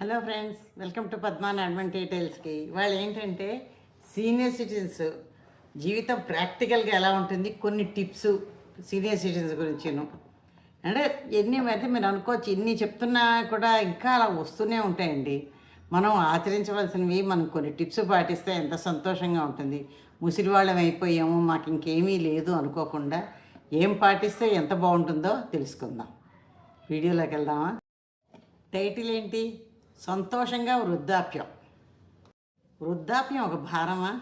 Hello friends welcome to Padman advent డీటెయిల్స్కి వాళ్ళు ఏంటంటే senior citizens జీవితం ప్రాక్టికల్గా ఎలా ఉంటుంది? కొన్ని టిప్స్ సీనియర్ సిటిజన్స్ గురించిను. అంటే ఎన్ని అయితే మీరు అనుకోవచ్చు ఇన్ని చెప్తున్నా కూడా ఇంకా అలా వస్తూనే ఉంటాయండి. మనం ఆచరించవలసినవి మనం కొన్ని టిప్స్ పాటిస్తే ఎంత సంతోషంగా ఉంటుంది. ముసిరివాళ్ళం అయిపోయాము మాకు ఇంకేమీ లేదు అనుకోకుండా ఏం పాటిస్తే ఎంత బాగుంటుందో తెలుసుకుందాం. వీడియోలోకి వెళ్దామా? టైటిల్ ఏంటి? సంతోషంగా వృద్ధాప్యం. వృద్ధాప్యం ఒక భారమా?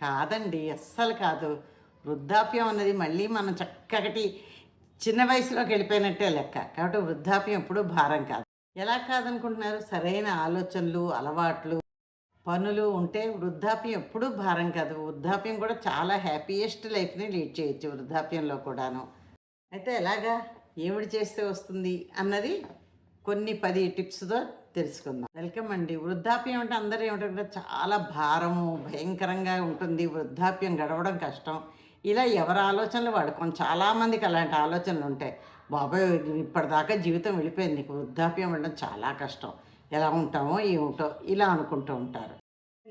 కాదండి అస్సలు కాదు. వృద్ధాప్యం అన్నది మళ్ళీ మనం చక్కటి చిన్న వయసులోకి వెళ్ళిపోయినట్టే లెక్క. కాబట్టి వృద్ధాప్యం ఎప్పుడూ భారం కాదు. ఎలా కాదనుకుంటున్నారు? సరైన ఆలోచనలు అలవాట్లు పనులు ఉంటే వృద్ధాప్యం ఎప్పుడూ భారం కాదు. వృద్ధాప్యం కూడా చాలా హ్యాపీయెస్ట్ లైఫ్ని లీడ్ చేయొచ్చు వృద్ధాప్యంలో కూడాను. అయితే ఎలాగా? ఏమిటి చేస్తే వస్తుంది? అన్నది కొన్ని పది టిప్స్తో తెలుసుకుందాం. వెల్కమ్ అండి వృద్ధాప్యం అంటే అందరూ ఏమిటంటే చాలా భారము భయంకరంగా ఉంటుంది. వృద్ధాప్యం గడవడం కష్టం. ఇలా ఎవరి ఆలోచనలు వాడుకోండి చాలామందికి అలాంటి ఆలోచనలు ఉంటాయి. బాబాయ్ ఇప్పటిదాకా జీవితం వెళ్ళిపోయింది నీకు. వృద్ధాప్యం ఉండడం చాలా కష్టం. ఎలా ఉంటామో ఏమిటో ఇలా అనుకుంటూ ఉంటారు.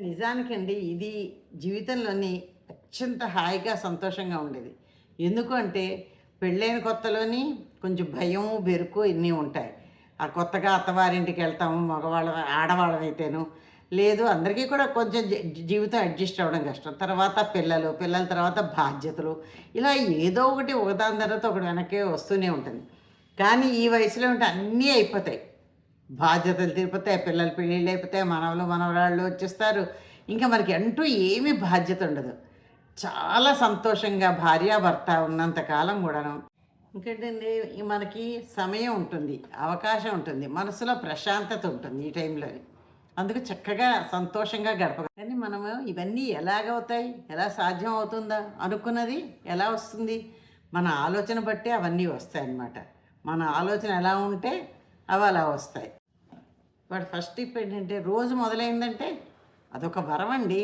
నిజానికండి ఇది జీవితంలోని అత్యంత హాయిగా సంతోషంగా ఉండేది. ఎందుకంటే పెళ్ళైన కొత్తలోని కొంచెం భయం బెరుకు ఇన్ని ఉంటాయి. ఆ కొత్తగా అత్తవారింటికి వెళ్తాము మగవాళ్ళ ఆడవాళ్ళమైతేను లేదు అందరికీ కూడా కొంచెం జీవితం అడ్జస్ట్ అవ్వడం కష్టం. తర్వాత పిల్లలు పిల్లల తర్వాత బాధ్యతలు. ఇలా ఏదో ఒకటి ఒకదాని తర్వాత ఒకటి వెనక్కి వస్తూనే ఉంటుంది. కానీ ఈ వయసులో ఉంటే అన్నీ అయిపోతాయి. బాధ్యతలు తీరిపోతాయి పిల్లలు పెళ్ళిళ్ళు అయిపోతాయి మనవలు మనవరాళ్ళు వచ్చేస్తారు. ఇంకా మనకి అంటూ ఏమీ బాధ్యత ఉండదు. చాలా సంతోషంగా భార్యాభర్త ఉన్నంతకాలం కూడాను ఇంకేంటండి మనకి సమయం ఉంటుంది అవకాశం ఉంటుంది మనసులో ప్రశాంతత ఉంటుంది ఈ టైంలో. అందుకు చక్కగా సంతోషంగా గడప కానీ మనము ఇవన్నీ ఎలాగవుతాయి ఎలా సాధ్యం అవుతుందా? అనుకున్నది ఎలా వస్తుంది? మన ఆలోచన బట్టి అవన్నీ వస్తాయి అన్నమాట మన ఆలోచన ఎలా ఉంటే అవి అలా వస్తాయి. వాడు ఫస్ట్ టిప్ ఏంటంటే రోజు మొదలైందంటే అదొక వరం అండి.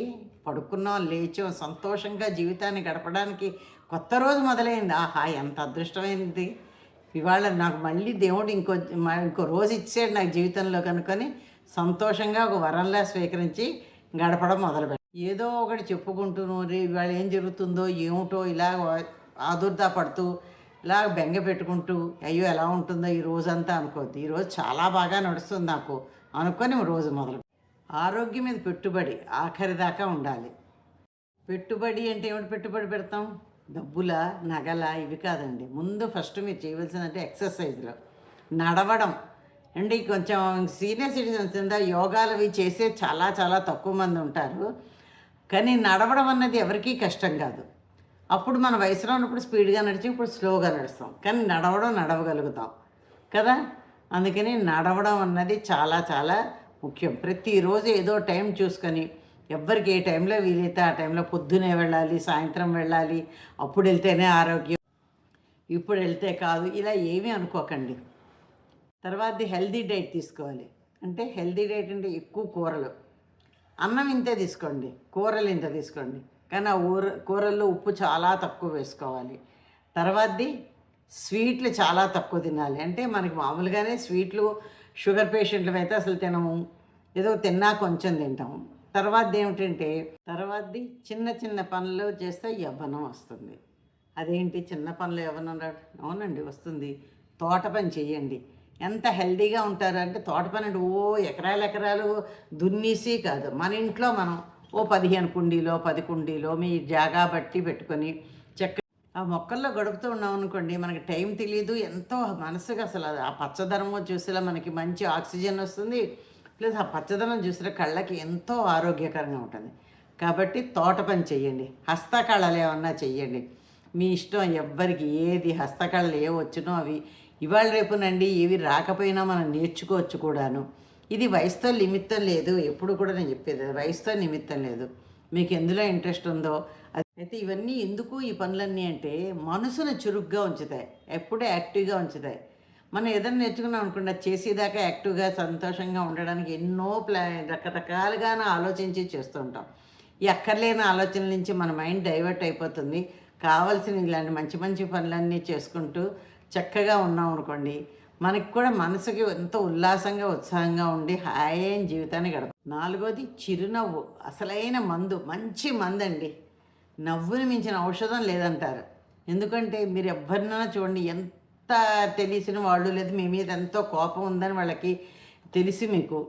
పడుకున్నాం లేచాం సంతోషంగా జీవితాన్ని గడపడానికి కొత్త రోజు మొదలైంది. ఆహా ఎంత అదృష్టమైంది. ఇవాళ నాకు మళ్ళీ దేవుడు ఇంకో మ- ఇంకో రోజు ఇచ్చాడు నాకు జీవితంలో కనుకొని సంతోషంగా ఒక వరంలా స్వీకరించి గడపడం మొదలుపెట్టాను ఏదో ఒకటి చెప్పుకుంటూను ఇవాళ ఏం జరుగుతుందో ఏమిటో ఇలా ఆదుర్దా పడుతూ ఇలా బెంగ పెట్టుకుంటూ అయ్యో ఎలా ఉంటుందో ఈ రోజంతా అనుకోద్ది ఈ రోజు చాలా బాగా నడుస్తుంది నాకు అనుకొని రోజు మొదలు. ఆరోగ్యం మీద పెట్టుబడి ఆఖరి దాకా ఉండాలి. పెట్టుబడి అంటే ఏమిటి? పెట్టుబడి పెడతాం? డబ్బుల నగల ఇవి కాదండి. ముందు ఫస్ట్ మీరు చేయవలసిందంటే ఎక్సర్సైజ్లో. నడవడం. అండి కొంచెం సీనియర్ సిటిజన్స్ కింద యోగాలు అవి చేసే చాలా చాలా తక్కువ మంది ఉంటారు. కానీ నడవడం అన్నది ఎవరికీ కష్టం కాదు. అప్పుడు మన వయసులో ఉన్నప్పుడు స్పీడ్గా నడిచి ఇప్పుడు స్లోగా నడుస్తాం. కానీ నడవడం నడవగలుగుతాం. కదా? అందుకని నడవడం అన్నది చాలా చాలా ముఖ్యం. ప్రతిరోజు ఏదో టైం చూసుకొని ఎవ్వరికి ఏ టైంలో వీలైతే ఆ టైంలో పొద్దునే వెళ్ళాలి సాయంత్రం వెళ్ళాలి అప్పుడు వెళ్తేనే ఆరోగ్యం. ఇప్పుడు వెళ్తే కాదు ఇలా ఏమీ అనుకోకండి. తర్వాత హెల్దీ డైట్ తీసుకోవాలి. అంటే హెల్దీ డైట్ అంటే ఎక్కువ కూరలు. అన్నం ఇంతే తీసుకోండి కూరలు ఇంత తీసుకోండి. కానీ ఆ ఊర కూరల్లో ఉప్పు చాలా తక్కువ వేసుకోవాలి. తర్వాతది స్వీట్లు చాలా తక్కువ తినాలి. అంటే మనకి మామూలుగానే స్వీట్లు షుగర్ పేషెంట్లు అయితే అసలు తినము. ఏదో తిన్నా కొంచెం తింటాము. తర్వాత ఏమిటంటే తర్వాతది చిన్న చిన్న పనులు చేస్తే యవ్వనం వస్తుంది. అదేంటి చిన్న పనులు యవ్వనం రాడు అవునండి వస్తుంది. తోట పని చేయండి. ఎంత హెల్దీగా ఉంటారు అంటే తోట పని అంటే ఓ ఎకరాలు ఎకరాలు దున్నేసి కాదు. మన ఇంట్లో మనం ఓ పదిహేను కుండీలో పది కుండీలో మీ జాగా బట్టి పెట్టుకొని చక్క ఆ మొక్కల్లో గడుపుతూ ఉన్నాం అనుకోండి మనకి టైం తెలియదు ఎంతో మనసుకు అసలు ఆ పచ్చదనమో చూసేలా మనకి మంచి ఆక్సిజన్ వస్తుంది. ప్లస్ ఆ పచ్చదనం చూసిన కళ్ళకి ఎంతో ఆరోగ్యకరంగా ఉంటుంది. కాబట్టి తోట పని చెయ్యండి. హస్తకళలు ఏమన్నా చెయ్యండి. మీ ఇష్టం ఎవ్వరికి ఏది హస్తకళలు ఏ వచ్చినో అవి ఇవాళ రేపునండి ఏవి రాకపోయినా మనం నేర్చుకోవచ్చు కూడాను. ఇది వయసుతో నిమిత్తం లేదు. ఎప్పుడు కూడా నేను చెప్పేది వయసుతో నిమిత్తం లేదు. మీకు ఎందులో ఇంట్రెస్ట్ ఉందో అయితే ఇవన్నీ ఎందుకు ఈ పనులన్నీ అంటే మనసును చురుగ్గా ఉంచుతాయి. ఎప్పుడూ యాక్టివ్గా ఉంచుతాయి. మనం ఏదైనా నేర్చుకున్నాం అనుకోండి అది చేసేదాకా యాక్టివ్గా సంతోషంగా ఉండడానికి ఎన్నో ప్లా రకరకాలుగానే ఆలోచించి చేస్తూ ఉంటాం. ఈ అక్కర్లేని ఆలోచనల నుంచి మన మైండ్ డైవర్ట్ అయిపోతుంది. కావాల్సిన ఇలాంటి మంచి మంచి పనులన్నీ చేసుకుంటూ చక్కగా ఉన్నాం అనుకోండి మనకి కూడా మనసుకి ఎంతో ఉల్లాసంగా ఉత్సాహంగా ఉండి హాయైన జీవితాన్ని గడప నాలుగోది చిరునవ్వు. అసలైన మందు మంచి మందు అండి నవ్వుని మించిన ఔషధం లేదంటారు. ఎందుకంటే మీరు ఎవరినైనా చూడండి ఎంత తెలిసిన వాళ్ళు లేదు. మీ మీద ఎంతో కోపం ఉందని వాళ్ళకి తెలిసి మీకు.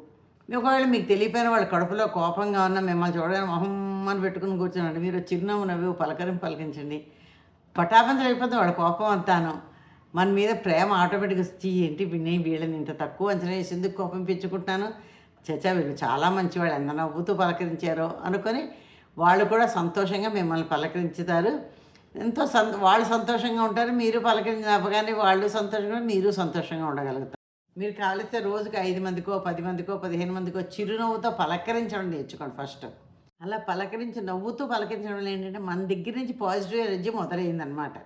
ఒకవేళ మీకు తెలియపోయిన వాళ్ళ కడుపులో కోపంగా ఉన్న మిమ్మల్ని చూడగానే మొహమ్మని పెట్టుకుని కూర్చున్నాడు మీరు చిరునవ్వు నవ్వు పలకరిని పలకించండి పటాపంచలు అయిపోతుంది వాళ్ళ కోపం అంతాను. మన మీద ప్రేమ ఆటోమేటిక్గా వచ్చి ఏంటి నేను వీళ్ళని ఇంత తక్కువ అంచనా వేసి ఎందుకు కోపం పెంచుకుంటున్నాను? చచ్చా వీళ్ళు చాలా మంచివాళ్ళు. ఎంత నవ్వుతూ పలకరించారో అనుకొని వాళ్ళు కూడా సంతోషంగా మిమ్మల్ని పలకరించుతారు. ఎంతో సంత వాళ్ళు సంతోషంగా ఉంటారు మీరు పలకరించినప్పగానే వాళ్ళు సంతోషంగా మీరు సంతోషంగా ఉండగలుగుతారు. మీరు కావలిస్తే రోజుకి ఐదు మందికో పది మందికో పదిహేను మందికో చిరునవ్వుతో పలకరించడం నేర్చుకోండి ఫస్ట్. అలా పలకరించి నవ్వుతూ పలకరించడం ఏంటంటే మన దగ్గర నుంచి పాజిటివ్ ఎనర్జీ మొదలైందనమాట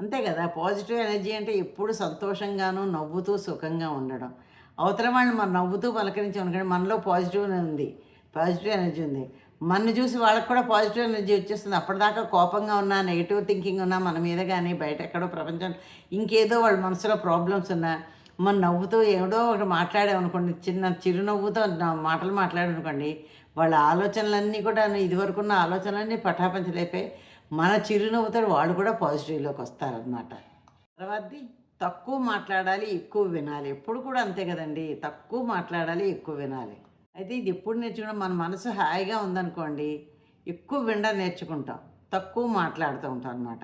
అంతే కదా పాజిటివ్ ఎనర్జీ అంటే ఎప్పుడు సంతోషంగాను నవ్వుతూ సుఖంగా ఉండడం. అవతల వాళ్ళని మనం నవ్వుతూ పలకరించి ఉండకండి మనలో పాజిటివ్ ఉంది పాజిటివ్ ఎనర్జీ ఉంది. మన చూసి వాళ్ళకి కూడా పాజిటివ్ ఎనర్జీ వచ్చేస్తుంది. అప్పటిదాకా కోపంగా ఉన్నా నెగిటివ్ థింకింగ్ ఉన్నా మన మీద కానీ బయట ఎక్కడో ప్రపంచం ఇంకేదో వాళ్ళ మనసులో ప్రాబ్లమ్స్ ఉన్నా మన నవ్వుతూ ఏదో ఒకటి మాట్లాడామనుకోండి చిన్న చిరునవ్వుతో మాటలు మాట్లాడనుకోండి వాళ్ళ ఆలోచనలన్నీ కూడా ఇదివరకున్న ఆలోచనలన్నీ పటాపంచలేపే మన చిరునవ్వుతో వాళ్ళు కూడా పాజిటివ్లోకి వస్తారనమాట తర్వాతది తక్కువ మాట్లాడాలి ఎక్కువ వినాలి. ఎప్పుడు కూడా అంతే కదండి. తక్కువ మాట్లాడాలి ఎక్కువ వినాలి. అయితే ఇది ఎప్పుడు నేర్చుకున్నా మన మనసు హాయిగా ఉందనుకోండి ఎక్కువ వినడం నేర్చుకుంటాం. తక్కువ మాట్లాడుతూ ఉంటాం అనమాట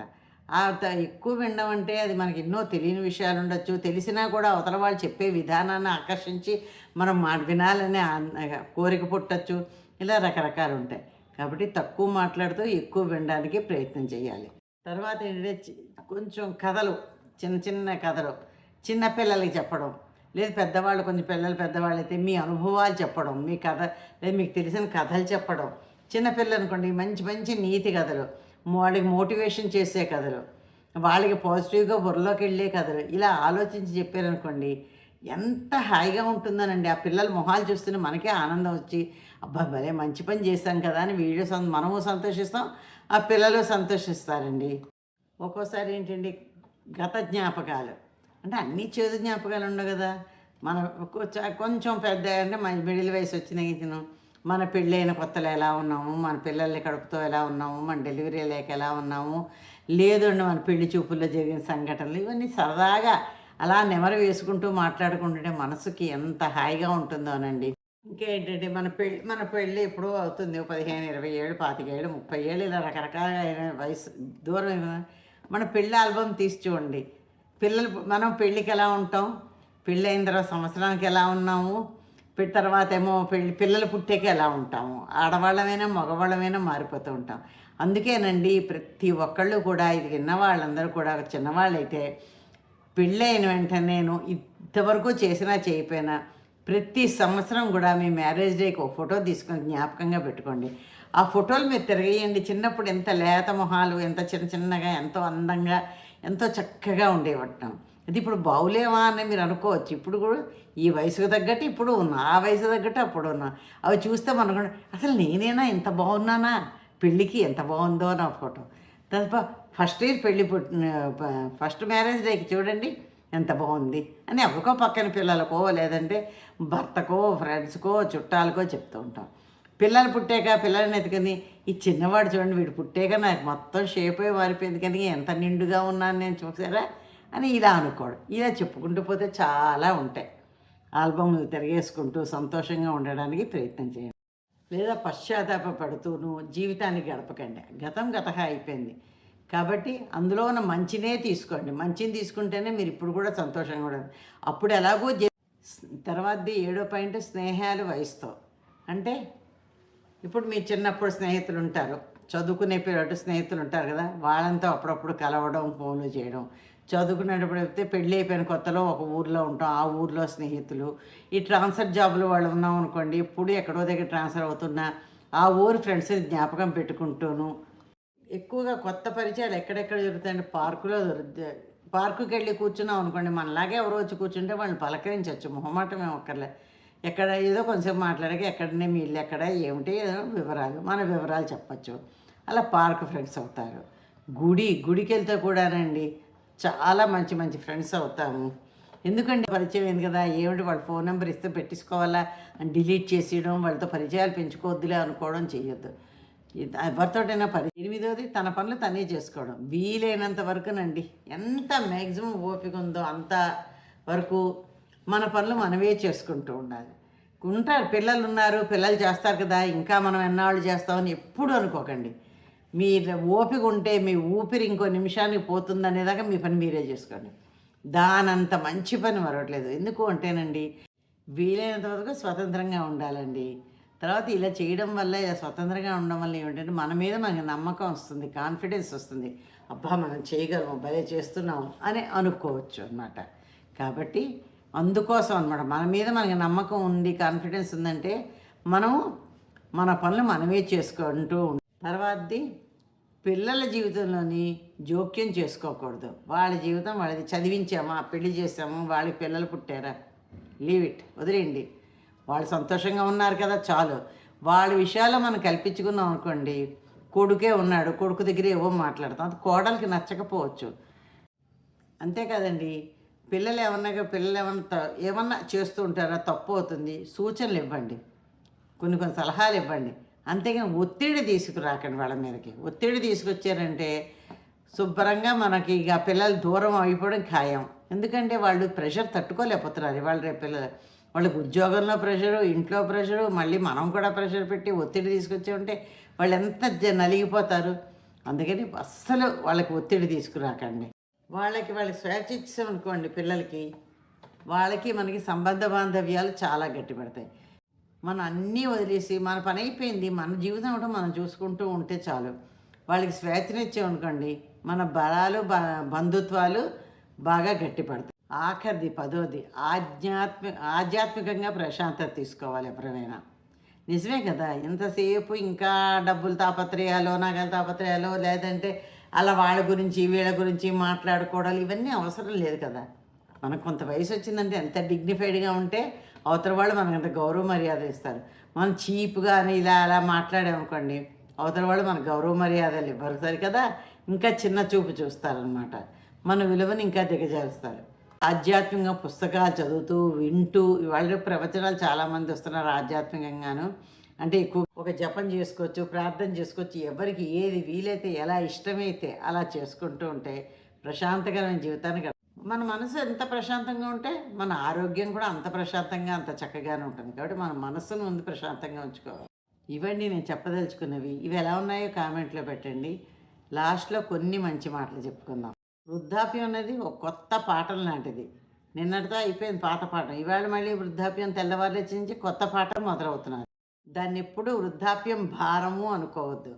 ఆ ఎక్కువ వినడం అంటే అది మనకి ఎన్నో తెలియని విషయాలు ఉండొచ్చు. తెలిసినా కూడా అవతల వాళ్ళు చెప్పే విధానాన్ని ఆకర్షించి మనం మాట వినాలనే ఆ- కోరిక పుట్టచ్చు. ఇలా రకరకాలు ఉంటాయి. కాబట్టి తక్కువ మాట్లాడుతూ ఎక్కువ వినడానికి ప్రయత్నం చేయాలి. తర్వాత ఏంటంటే కొంచెం కథలు చిన్న చిన్న కథలు చిన్న పిల్లలకి చెప్పడం లేదు పెద్దవాళ్ళు కొంచెం పిల్లలు పెద్దవాళ్ళు అయితే మీ అనుభవాలు చెప్పడం మీ కథ లేదు మీకు తెలిసిన కథలు చెప్పడం. చిన్నపిల్లలు అనుకోండి మంచి మంచి నీతి కథలు. వాళ్ళకి మోటివేషన్ చేసే కథలు. వాళ్ళకి పాజిటివ్గా బుర్రలోకి వెళ్ళే కథలు. ఇలా ఆలోచించి చెప్పారనుకోండి ఎంత హాయిగా ఉంటుందోనండి. ఆ పిల్లల మొహాలు చూస్తూనే మనకే ఆనందం వచ్చి అబ్బా భలే మంచి పని చేశాం కదా అని వీడియో సంత మనము సంతోషిస్తాం ఆ పిల్లలు సంతోషిస్తారండి. ఒక్కోసారి ఏంటండి గత జ్ఞాపకాలు. అంటే అన్ని చేదు జ్ఞాపకాలు ఉండవు కదా. మన కొంచెం- కొంచెం పెద్ద అంటే మన మిడిల్ వయసు వచ్చిన ఇతను మన పెళ్ళైన కొత్తలో ఎలా ఉన్నాము మన పిల్లల్ని కడుపుతో ఎలా ఉన్నాము మన డెలివరీ లేక ఎలా ఉన్నాము లేదండి మన పెళ్ళి చూపుల్లో జరిగిన సంఘటనలు ఇవన్నీ సరదాగా అలా నెమరు వేసుకుంటూ మాట్లాడుకుంటుంటే మనసుకి ఎంత హాయిగా ఉంటుందోనండి ఇంకేంటంటే మన పెళ్ళి మన పెళ్ళి ఎప్పుడో అవుతుంది. పదిహేను ఇరవై ఏళ్ళు పాతికేళ్ళు ముప్పై ఏళ్ళు ఇలా రకరకాల వయసు దూరం మన పెళ్ళి ఆల్బమ్ తీసి చూడండి. పిల్లలు మనం పెళ్ళికి ఎలా ఉంటాం? పెళ్ళి అయిన తర్వాత సంవత్సరానికి ఎలా ఉన్నాము? తర్వాత ఏమో పెళ్ళి పిల్లలు పుట్టాక ఎలా ఉంటాము? ఆడవాళ్ళమైనా మగవాళ్ళమైనా మారిపోతూ ఉంటాం. అందుకేనండి ప్రతి ఒక్కళ్ళు కూడా ఇది విన్న వాళ్ళందరూ కూడా చిన్నవాళ్ళైతే పెళ్ళైన వెంటనే నేను ఇంతవరకు చేసినా చేయకపోయినా ప్రతి సంవత్సరం కూడా మీ మ్యారేజ్ డేకి ఒక ఫోటో తీసుకొని జ్ఞాపకంగా పెట్టుకోండి. ఆ ఫోటోలు మీరు తిరగేయండి. చిన్నప్పుడు ఎంత లేత మొహాలు ఎంత చిన్న చిన్నగా ఎంతో అందంగా ఎంతో చక్కగా ఉండేవటం అది ఇప్పుడు బావులేవా అని మీరు అనుకోవచ్చు. ఇప్పుడు కూడా ఈ వయసుకు తగ్గట్టు ఇప్పుడు ఉన్నా ఆ వయసు తగ్గట్టు అప్పుడు ఉన్నా. అవి చూస్తే మనకు అసలు నేనేనా ఇంత బాగున్నానా పెళ్ళికి ఎంత బాగుందో అని ఫోటో. తప్ప ఫస్ట్ ఇయర్ పెళ్ళి పుట్టిన ఫస్ట్ మ్యారేజ్ డేకి చూడండి ఎంత బాగుంది అని ఎవరికో పక్కన పిల్లలకో లేదంటే భర్తకో ఫ్రెండ్స్కో చుట్టాలకో చెప్తూ ఉంటాం. పిల్లలు పుట్టాక పిల్లల్ని ఎత్తుకొని ఈ చిన్నవాడు చూడండి వీడు పుట్టాక నాకు మొత్తం షేప్ అయి మారిపోయింది. కానీ ఎంత నిండుగా ఉన్నాను నేను చూసారా అని ఇలా అనుకోడు. ఇలా చెప్పుకుంటూ పోతే చాలా ఉంటాయి. ఆల్బమ్లు తిరిగేసుకుంటూ సంతోషంగా ఉండడానికి ప్రయత్నం చేయండి. లేదా పశ్చాత్తాప పడుతూను జీవితాన్ని గడపకండి. గతం గతహ అయిపోయింది. కాబట్టి అందులో ఉన్న మంచినే తీసుకోండి. మంచిని తీసుకుంటేనే మీరు ఇప్పుడు కూడా సంతోషంగా ఉండదు అప్పుడు ఎలాగో తర్వాత తర్వాతది ఏడో పాయింట్ స్నేహాలు వయసుతో అంటే ఇప్పుడు మీ చిన్నప్పుడు స్నేహితులు ఉంటారు చదువుకునే పిల్లడు స్నేహితులు ఉంటారు కదా. వాళ్ళంతా అప్పుడప్పుడు కలవడం ఫోన్లు చేయడం. చదువుకునేటప్పుడు అయితే పెళ్ళి అయిపోయిన కొత్తలో ఒక ఊర్లో ఉంటాం. ఆ ఊర్లో స్నేహితులు. ఈ ట్రాన్స్ఫర్ జాబులు వాళ్ళు ఉన్నాం అనుకోండి ఇప్పుడు ఎక్కడో దగ్గర ట్రాన్స్ఫర్ అవుతున్నా ఆ ఊరు ఫ్రెండ్స్ జ్ఞాపకం పెట్టుకుంటూను. ఎక్కువగా కొత్త పరిచయాలు ఎక్కడెక్కడ జరుగుతాయంటే పార్కులో దొరుకుతాయి పార్కుకి వెళ్ళి కూర్చున్నాం అనుకోండి మనలాగే ఎవరో వచ్చి కూర్చుంటే వాళ్ళని పలకరించవచ్చు మొహమాటం మేము ఒక్కర్లే ఎక్కడ ఏదో కొంచెం మాట్లాడక ఎక్కడనే మీళ్ళు ఎక్కడ ఏమిటి ఏదో వివరాలు మన వివరాలు చెప్పచ్చు. అలా పార్క్ ఫ్రెండ్స్ అవుతారు. గుడి గుడికి వెళ్తే కూడానండి చాలా మంచి మంచి ఫ్రెండ్స్ అవుతాము. ఎందుకంటే పరిచయం ఏంది కదా? ఏమిటి వాళ్ళ ఫోన్ నెంబర్ ఇస్తే పెట్టించుకోవాలా? అని డిలీట్ చేసేయడం వాళ్ళతో పరిచయాలు పెంచుకోవద్దులే అనుకోవడం చేయొద్దు ఎవరితోటైనా పరి ఎనిమిదోది తన పనులు తనే చేసుకోవడం. వీలైనంత వరకునండి ఎంత మ్యాక్సిమం ఓపిక ఉందో అంత వరకు మన పనులు మనమే చేసుకుంటూ ఉండాలి. ఉంటారు పిల్లలు ఉన్నారు పిల్లలు చేస్తారు కదా ఇంకా మనం ఎన్నాళ్ళు చేస్తామని ఎప్పుడు అనుకోకండి. మీ ఓపిక ఉంటే మీ ఊపిరి ఇంకో నిమిషానికి పోతుందనేదాకా మీ పని మీరే చేసుకోండి. దానంత మంచి పని మరవట్లేదు. ఎందుకు అంటేనండి వీలైనంత వరకు స్వతంత్రంగా ఉండాలండి. తర్వాత ఇలా చేయడం వల్ల ఇలా స్వతంత్రంగా ఉండడం వల్ల ఏమిటంటే మన మీద మనకి నమ్మకం వస్తుంది కాన్ఫిడెన్స్ వస్తుంది. అబ్బా మనం చేయగలము భలే చేస్తున్నాం అని అనుకోవచ్చు అన్నమాట. కాబట్టి అందుకోసం అనమాట మన మీద మనకి నమ్మకం ఉంది కాన్ఫిడెన్స్ ఉందంటే మనం మన పనులు మనమే చేసుకుంటూ తర్వాతది పిల్లల జీవితంలోని జోక్యం చేసుకోకూడదు. వాళ్ళ జీవితం వాళ్ళది. చదివించామా? పెళ్ళి చేసాము వాళ్ళకి పిల్లలు పుట్టారా? లీవ్ ఇట్ వదిలేయండి. వాళ్ళు సంతోషంగా ఉన్నారు కదా చాలు. వాళ్ళ విషయాలు మనం కల్పించుకున్నాం అనుకోండి కొడుకే ఉన్నాడు కొడుకు దగ్గర ఏవో మాట్లాడతాం. అది కోడలికి నచ్చకపోవచ్చు. అంతే కదండి. పిల్లలు ఏమన్నా పిల్లలు ఏమన్నా త- ఏమన్నా చేస్తూ ఉంటారా తప్పు అవుతుంది సూచనలు ఇవ్వండి. కొన్ని కొన్ని సలహాలు ఇవ్వండి. అంతేగాని ఒత్తిడి తీసుకురాకండి వాళ్ళ మీదకి. ఒత్తిడి తీసుకొచ్చారంటే శుభ్రంగా మనకి ఇక పిల్లలు దూరం అయిపోవడం ఖాయం. ఎందుకంటే వాళ్ళు ప్రెషర్ తట్టుకోలేకపోతున్నారు. ఇవాళ రేపు పిల్లలు వాళ్ళకి ఉద్యోగంలో ప్రెషరు ఇంట్లో ప్రెషరు మళ్ళీ మనం కూడా ప్రెషర్ పెట్టి ఒత్తిడి తీసుకొచ్చామంటే వాళ్ళు ఎంత జ- నలిగిపోతారు. అందుకని అస్సలు వాళ్ళకి ఒత్తిడి తీసుకురాకండి. వాళ్ళకి వాళ్ళకి స్వేచ్ఛ ఇచ్చామనుకోండి పిల్లలకి వాళ్ళకి మనకి సంబంధ బాంధవ్యాలు చాలా గట్టిపడతాయి. మనం అన్నీ వదిలేసి మన పని అయిపోయింది మన జీవితం కూడా మనం చూసుకుంటూ ఉంటే చాలు. వాళ్ళకి స్వేచ్ఛనిచ్చామనుకోండి మన బలాలు బ బంధుత్వాలు బాగా గట్టిపడతాయి. ఆఖరిది పదోది ఆధ్యాత్మిక ఆధ్యాత్మికంగా ప్రశాంతత తీసుకోవాలి ఎవరైనా నిజమే కదా? ఎంతసేపు ఇంకా డబ్బులు తాపత్రయాలు నగల తాపత్రయాలు లేదంటే అలా వాళ్ళ గురించి వీళ్ళ గురించి మాట్లాడుకోవడాలు ఇవన్నీ అవసరం లేదు కదా. మనకు కొంత వయసు వచ్చిందంటే ఎంత డిగ్నిఫైడ్గా ఉంటే అవతల వాళ్ళు మనకు అంత గౌరవ మర్యాద ఇస్తారు. మనం చీప్గా అని ఇలా అలా మాట్లాడామనుకోండి అవతల వాళ్ళు మనకు గౌరవ మర్యాదలు ఇవ్వరు సరి కదా. ఇంకా చిన్న చూపు చూస్తారనమాట మన విలువని ఇంకా దిగజారుస్తారు. ఆధ్యాత్మికంగా పుస్తకాలు చదువుతూ వింటూ ఇవాళ ప్రవచనాలు చాలామంది వస్తున్నారు ఆధ్యాత్మికంగాను. అంటే ఎక్కువ ఒక జపం చేసుకోవచ్చు ప్రార్థన చేసుకోవచ్చు ఎవరికి ఏది వీలైతే ఎలా ఇష్టమైతే అలా చేసుకుంటూ ఉంటే ప్రశాంతకరమైన జీవితాన్ని మన మనసు ఎంత ప్రశాంతంగా ఉంటే మన ఆరోగ్యం కూడా అంత ప్రశాంతంగా అంత చక్కగానే ఉంటుంది. కాబట్టి మన మనసును ముందు ప్రశాంతంగా ఉంచుకోవాలి. ఇవన్నీ నేను చెప్పదలుచుకున్నవి. ఇవి ఎలా ఉన్నాయో కామెంట్లో పెట్టండి. లాస్ట్లో కొన్ని మంచి మాటలు చెప్పుకుందాం. వృద్ధాప్యం అనేది ఒక కొత్త పాఠం లాంటిది. నిన్నటితో అయిపోయింది పాత పాఠం. ఇవాళ మళ్ళీ వృద్ధాప్యం తెల్లవారులే రచించి కొత్త పాఠం మొదలవుతున్నారు దాన్ని ఎప్పుడు వృద్ధాప్యం భారము అనుకోవద్దు.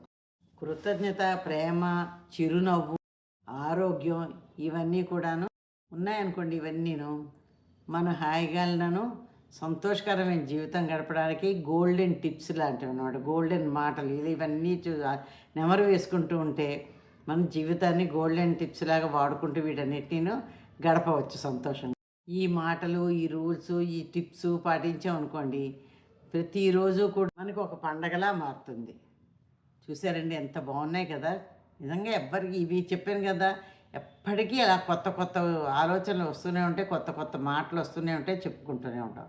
కృతజ్ఞత ప్రేమ చిరునవ్వు ఆరోగ్యం ఇవన్నీ కూడాను ఉన్నాయనుకోండి ఇవన్నీను. మన హాయిగాలను సంతోషకరమైన జీవితం గడపడానికి గోల్డెన్ టిప్స్ లాంటివి అన్నమాట గోల్డెన్ మాటలు ఇలా ఇవన్నీ చూ నెమరు వేసుకుంటూ ఉంటే మన జీవితాన్ని గోల్డెన్ టిప్స్ లాగా వాడుకుంటూ వీటన్నిటిని గడపవచ్చు సంతోషంగా. ఈ మాటలు ఈ రూల్స్ ఈ టిప్స్ పాటించాం అనుకోండి ప్రతిరోజు కూడా మనకు ఒక పండగలా మారుతుంది. చూసారండి ఎంత బాగున్నాయి కదా. నిజంగా ఎవ్వరికి ఇవి చెప్పాను కదా. ఎప్పటికీ అలా కొత్త కొత్త ఆలోచనలు వస్తూనే ఉంటాయి కొత్త కొత్త మాటలు వస్తూనే ఉంటాయి చెప్పుకుంటూనే ఉంటాం.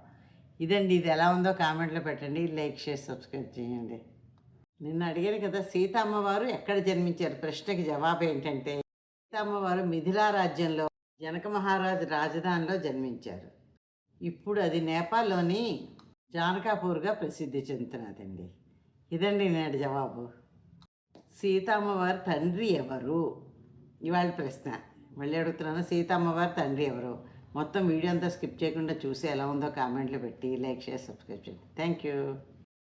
ఇదండి ఇది ఎలా ఉందో కామెంట్లో పెట్టండి లైక్ చేసి సబ్స్క్రైబ్ చేయండి. నిన్న అడిగాను కదా సీత అమ్మవారు ఎక్కడ జన్మించారు? ప్రశ్నకి జవాబు ఏంటంటే సీత అమ్మవారు మిథిలా రాజ్యంలో జనక మహారాజు రాజధానిలో జన్మించారు. ఇప్పుడు అది నేపాల్లోని జానకాపూర్గా ప్రసిద్ధి చెందుతున్నదండి. ఇదండి నేటి జవాబు. సీతమ్మవారి తండ్రి ఎవరు? ఇవాళ ప్రశ్న. మళ్ళీ అడుగుతున్నాను సీతమ్మవారి తండ్రి ఎవరు? మొత్తం వీడియో అంతా స్కిప్ చేయకుండా చూసి ఎలా ఉందో కామెంట్లు పెట్టి లైక్ చేసి సబ్స్క్రైబ్ చేయండి. Thank you.